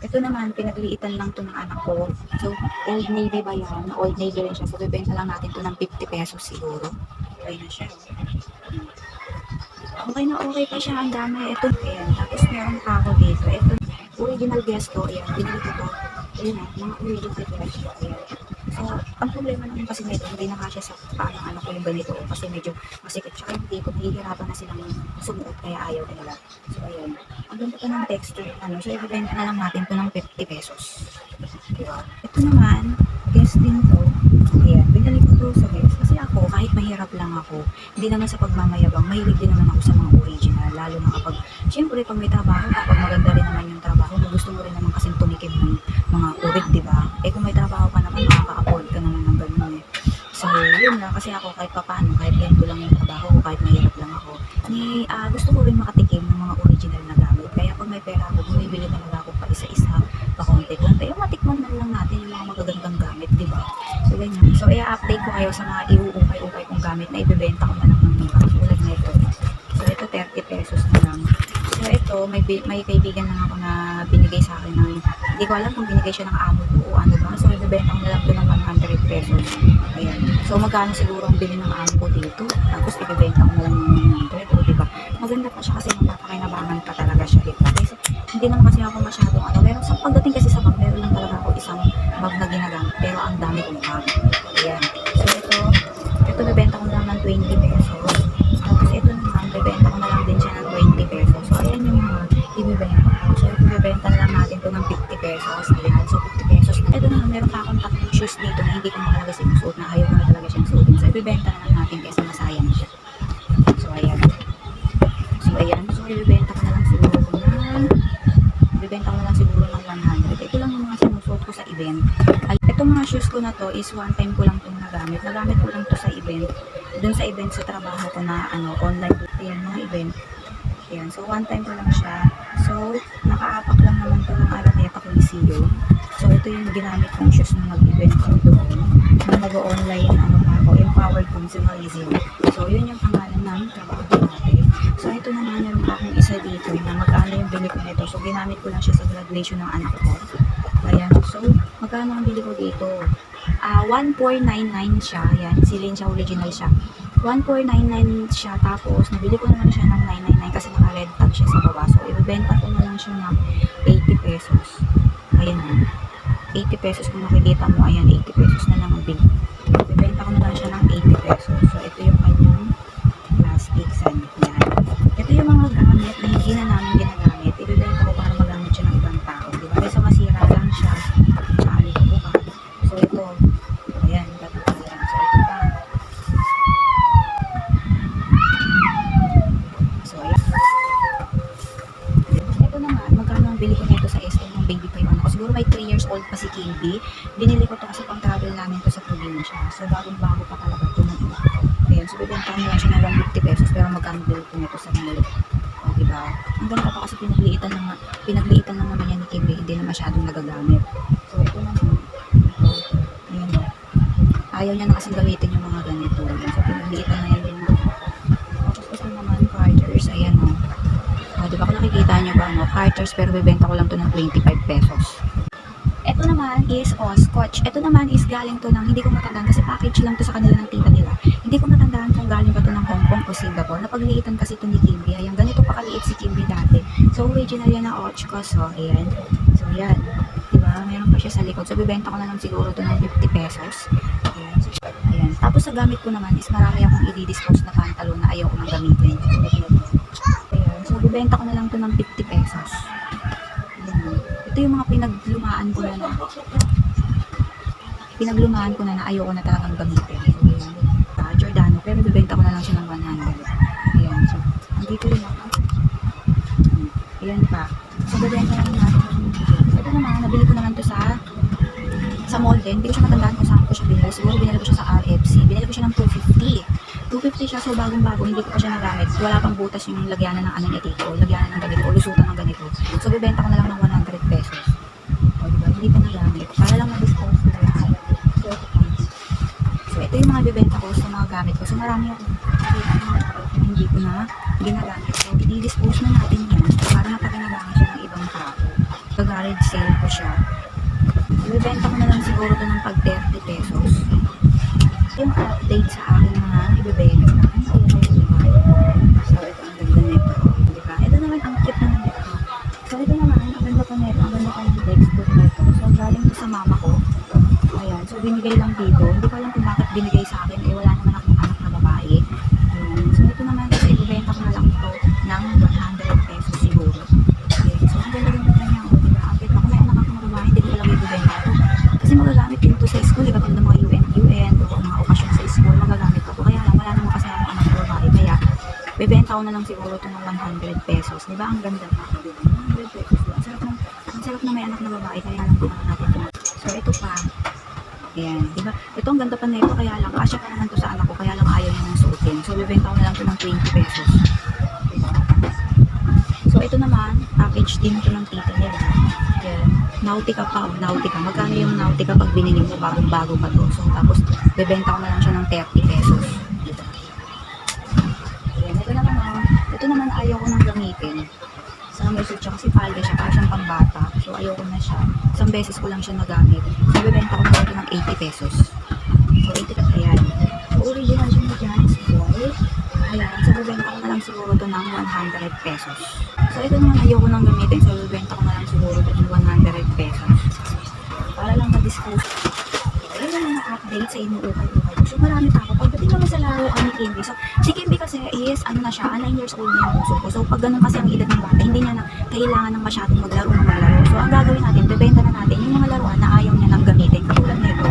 Ito naman, pinagliitan lang to ng anak ko. So, Old Navy ba yan? Old Navy rin siya. So, bibenta lang natin to ng 50 pesos siguro. Okay na siya. Okay na okay pa siya. Ang dami. Ito, ayan. Tapos meron pa ako dito. Ito, original gesto. Ayan, binili ko to. Ayan mga original gesto. Ayan. So, ang problema naman kasi nito, hindi na kasya sa paano ano ko yung ganito. Kasi medyo masikip. Tsaka yung tipo, nahihirapan na silang sumuot kaya ayaw nila. So, ayan. Ang ganda pa ng texture. Ano, so, ibibenta na lang natin to ng 50 pesos. Diba? Ito naman, guest din to. Ayan, binalik ko to sa guest. Kasi ako, kahit mahirap lang ako, hindi naman sa pagmamayabang, mahilig din naman ako sa mga original. Lalo na kapag, syempre, pag may trabaho, kapag maganda rin naman yung trabaho, gusto mo rin naman kasing tumikim ng mga urig, di ba? Eh kung may trabaho Kasi ako, kahit papaano, kahit ganito lang yung trabaho ko, kahit mahirap lang ako, ni, ah, gusto ko rin makatikim ng mga original na gamit. Kaya pag may pera ako, bumibili talaga ako pa isa-isa, pa konti-konti. Yung matikman na lang natin yung mga magagandang gamit, di ba? So, ganyan. So, i-update ko kayo sa mga iuukay-ukay kong gamit na ibebenta ko na lang ng mura. Tulad na ito. So, ito 30 pesos na lang. So, ito, may, may kaibigan lang ako na binigay sa akin ng, hindi ko alam kung binigay siya ng amo ko o ano ba. So, ibebenta ko na lang ito ng 100 pesos. Ayan. So, magkano siguro ang bili ng amo ko dito? Tapos, ibebenta ko na lang ng 100. O, diba? Maganda pa siya kasi mapapakinabangan pa talaga siya. Diba? Kasi, hindi naman kasi ako masyadong ano. Meron sa pagdating kasi sa bag, meron lang talaga ako isang bag na ginagamit. Pero ang dami kong bag. Sinusuot ko sa event. Itong mga shoes ko na to is one time ko lang itong nagamit. Nagamit ko lang to sa event. Doon sa event sa trabaho ko na ano, online. Ayan, mga event. Ayan, so one time ko lang siya. So, nakaapak lang naman to ng Araneta Coliseum. So, ito yung ginamit kong shoes nung nag-event ko doon. Nung nag-online, ano pa ako, Empowered Consumerism. So, yun yung pangalan ng trabaho natin. So, ito naman yung akong isa dito na magkano yung bili ko nito. So, ginamit ko lang siya sa graduation ng anak ko. Ayan. So, magkano ang bili ko dito? Ah, 1499 siya. Ayan. Silin siya, original siya. 1499 siya. Tapos, nabili ko naman siya ng 999 kasi naka-red tag siya sa baba. So, ibebenta ko na lang siya ng 80 pesos. Ayan. 80 pesos kung makikita mo. Ayan, 80 pesos na lang ang bili. Ibebenta ko na lang siya ng 80 pesos. So, ito yung kanyang plastic sand. Yan. Ito yung mga gamit na hindi na namin ginagamit. Ibibenta ko para magamit siya ng ibang tao. Di ba? Kasi masira lang siya. Tsaka ito buka. So ito. Ayan. Ganito yan. So ito pa. So ayan. Ito naman. Magkano ang bili ko nito sa SM ng baby pa yung ano ko. Siguro may 3 years old pa si Kimby. Binili ko to kasi pang travel namin to sa probinsya. So bagong bago pa talaga ito ng iba. Ayan, so bibenta lang siya ng 150 pesos pero magkano bili ko nito sa mall. O, diba? Ang ganda pa kasi pinagliitan lang, pinagliitan lang naman yan ni Kimby, hindi na masyadong nagagamit. So, ito naman. Ito. Ayan o. Ayaw niya na kasi gamitin yung mga ganito. Ayan, so, pinagliitan na yan din. Tapos, ito naman, Carters. Ayan o. O, diba kung nakikita niyo ba, no? Carters, pero bibenta ko lang to ng 25 pesos. Ito naman is, oh, scotch. Ito naman is galing to ng, hindi ko matandaan kasi package lang to sa kanila ng tita nila. Hindi ko matandaan kung galing ba to ng Hong Kong o Singapore. Napagliitan kasi to ni Kimby. Ayan, ganito pa kaliit si Kimby dati. So, original yan ng Ochcos, so, ayan. So, yan. Diba? Meron pa siya sa likod. So, bibenta ko na lang siguro to ng 50 pesos. Ayan. So, ayan. Tapos, sa gamit ko naman is marami akong i-dispose na pantalon na ayaw ko nang gamitin. Ayan. So, bibenta ko na lang to ng 50 pesos. Ayan. Ito yung mga pinaglumaan ko na na. Pinaglumaan ko na na ayoko na talagang gamitin. So, yun. Ah, Giordano. Pero bibenta ko na lang siya ng 100. Ayan. So, andito rin ako. Ayan pa. So, bibenta lang natin. Ito naman, nabili ko naman to sa sa mall din. Hindi ko siya matandaan kung saan ko siya binili. Siguro binili ko siya sa RFC. Binili ko siya ng 250. 250 siya, so bagong-bago, hindi ko pa siya nagamit. Wala pang butas yung lagyanan ng ano ni Tito, lagyanan ng ganito, o lusutan ng ganito. So, bibenta ko na lang ng 100 pesos. O, diba? Hindi pa nagamit. Para lang ma-dispose ko na lahat. So, ito pa. So, ito yung mga bibenta ko sa mga gamit ko. So, marami akong hindi ko na ginagamit. So, i-dispose na natin yan para mapaginagamit siya ng ibang tao. Kagaya garage sale ko siya. Ibibenta ko na lang siguro to ng pag ko na lang siguro ito ng 100 pesos. Di ba? Ang ganda pa. Di ba? 100 pesos. Ang sarap, ng, ang sarap na may anak na babae. Kaya lang kailangan natin ito. So, ito pa. Ayan. Di ba? Ito ang ganda pa na ito. Kaya lang, kasya pa naman to sa anak ko. Kaya lang ayaw niya ng suotin. So, bibenta ko na lang ito ng 20 pesos. Diba? So, ito naman, package din ito ng tita nila. Ayan. Nautica pa. Oh, Nautica. Magkano yung Nautica pag binili mo bagong-bago pa to? So, tapos, bibenta ko na lang siya ng 30 pesos. Diba? Ayan. Ito naman, oh. Ito naman ayaw ko nang gamitin. Sa message siya kasi palda siya, para siyang pambata. So, ayaw ko na siya. Isang beses ko lang siya nagamit. So, bibenta ko ito ng 80 pesos. So, 80 ka ayan. So, original siya dyan is boy. Ayan. So, bibenta ko na lang siguro ito ng 100 pesos. So, ito naman ayaw ko nang gamitin. So, bibenta ko na lang siguro ito ng 100 pesos. Para lang ma-dispose. Update sa inuukay-ukay ko. So, marami pa ako. Pagdating naman sa laruan ni Kimby. So, si Kimby kasi is, ano na siya, 9 years old na yung ko. So, pag ganun kasi ang edad ng bata, hindi niya na kailangan ng masyadong maglaro ng maglaro. So, ang gagawin natin, bebenta na natin yung mga laruan na ayaw niya nang gamitin. Katulad nito.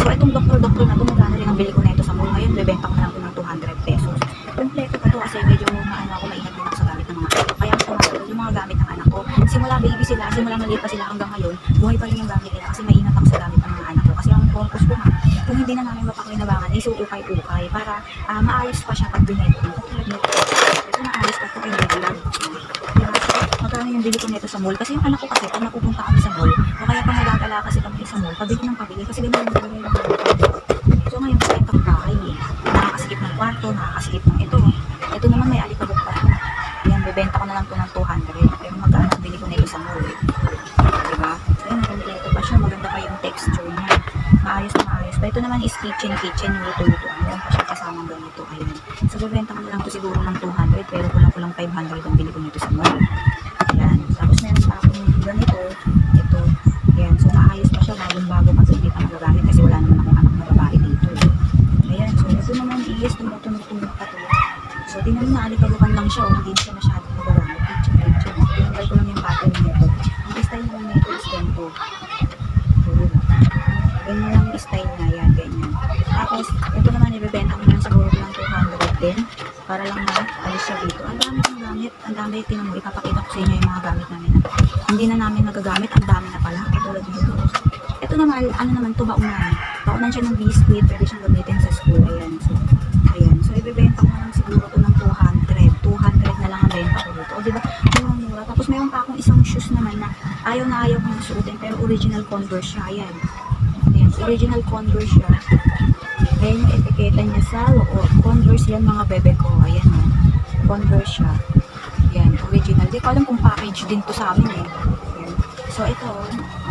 So, itong doktor-doktor na to, magkano rin ang bili ko na ito sa mall ngayon, bebenta ko na lang ng 200 pesos. Kompleto pa to kasi medyo maano ako maingat din ako sa gamit ng mga ko. Kaya tumatulog yung mga gamit ng anak ko. Simula baby sila, simula maliit pa sila hanggang ngayon, buhay pa rin yung gamit kung hindi na namin mapakinabangan, isuukay-ukay para ah, maayos pa siya pag binenta mo. Katulad nito. Ito maayos pa kay Naglag. Diba? Magkano yung bili ko nito sa mall? Kasi yung anak ko kasi, pag napupunta kami sa mall, o kaya pag nagagala kasi kami sa mall, pabili ng pabili. Kasi ganun yung bili ng So ngayon, kasi itong bahay eh. Nakakasikip ng kwarto, nakakasikip ng ito. Ito naman may alikabok Ito naman is kitchen kitchen. Yung pa siya kasamang ganito. Ayun. So, bebenta ko na lang to siguro ng 200. Pero kulang-kulang 500 ang bili ko nito sa mall. Ayan. Tapos meron pa akong ganito. Ito. Ayan. So, maayos pa siya. Bagong-bago pa. So, hindi pa magagamit kasi wala naman akong anak na babae dito. eh. Ayan. So, ito naman is tumutunog-tunog pa to. So, tingnan mo na alikabukan lang siya. O, hindi siya masyadong magagamit. Kitchen kitchen. Tinanggal ko lang yung pattern nito. Ang style naman nito is ganito. So, diba? Ganyan lang yung style na yan. Ganyan. Tapos, ito naman ibebenta ko na siguro ng 200 din. Para lang na alis siya dito. Ang dami ng gamit. Ang dami. Tinan mo, ipapakita ko sa inyo yung mga gamit namin. Hindi na namin nagagamit. Ang dami na pala. Katulad nito. Ito naman, ano naman to baunan. Baunan siya ng biscuit. Pwede siyang gamitin sa school. Ayan. So, ayan. So, ibebenta ko na lang siguro to ng 200. 200 na lang ang benta ko dito. O, diba? Murang-mura. Tapos, meron pa akong isang shoes naman na ayaw na ayaw kong suotin. Pero original Converse siya. Ayan. Ayan. Original Converse siya. Ayan yung etiketa niya sa o, Converse yan mga bebe ko. Ayan o. Converse siya. Ayan. Original. Di ko alam kung package din to sa amin eh. Ayan. So, ito,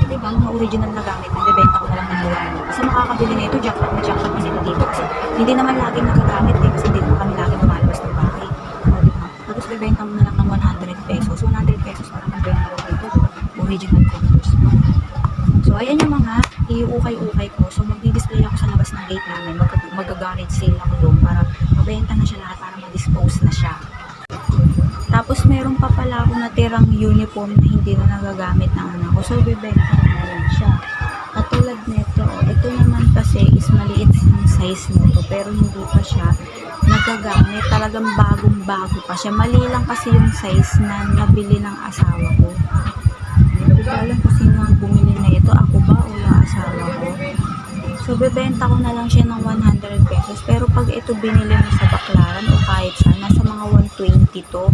di ba, mga original na gamit, nabibenta ko na lang ng mura. Kasi makakabili na ito, jackpot na jackpot na sila dito. Kasi hindi naman laging nagagamit eh, kasi hindi naman kami laging lumalabas ng bahay. O? Tapos, bibenta mo na lang ng 100 pesos. 100 pesos na lang ang benta ko dito. Original Converse. So, ayan yung mga iukay-ukay ko. So, magdi-display ako ng gate namin. Mag mag-garage sale ako doon para mabenta na siya lahat para ma-dispose na siya. Tapos meron pa pala ako natirang uniform na hindi na nagagamit ng anak ko. So, bibenta na lang siya. Katulad nito, ito naman kasi is maliit yung size nito pero hindi pa siya nagagamit. Talagang bagong-bago pa siya. Mali lang kasi yung size na nabili ng asawa ko. Hindi ko alam kung sino ang bumili na ito. Ako ba o yung asawa ko? So, bebenta ko na lang siya ng 100 pesos. Pero pag ito binili mo sa baklaran o kahit saan, nasa mga 120 to.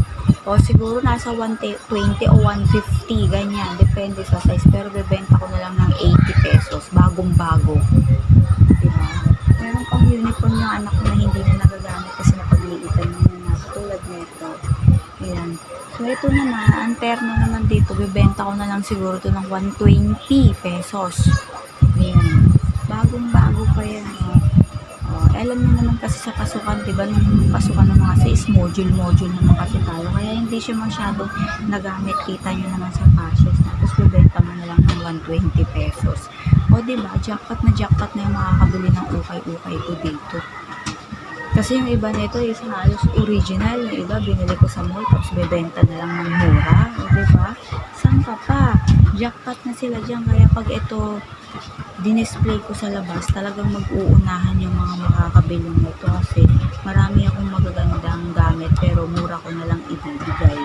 O siguro nasa 120 o 150, ganyan. Depende sa size. Pero bebenta ko na lang ng 80 pesos. Bagong-bago. Diba? Meron pang uniform yung anak ko na hindi na nagagamit kasi napagliitan niya na. Tulad nito. Ayan. So, ito ito naman, ang terno naman dito, bibenta ko na lang siguro to ng 120 pesos. Ayan. Bagong bago pa yan. Oh. Oh, alam mo naman kasi sa pasukan, di ba, nung pasukan ng mga sa is module-module naman kasi tayo. Kaya hindi siya masyadong nagamit. Kita nyo naman sa pashes. Tapos bibenta mo na lang ng 120 pesos. O di ba, jackpot na jackpot na yung makakabili ng ukay-ukay ko dito. Kasi yung iba nito is halos original. Yung iba binili ko sa mall tapos bebenta na lang ng mura. O di ba? Jackpot na sila dyan. Kaya pag ito dinisplay ko sa labas, talagang mag-uunahan yung mga makakabili nito kasi marami akong magagandang gamit pero mura ko na lang ibibigay.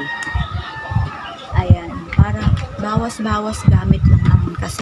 Ayan, para bawas-bawas gamit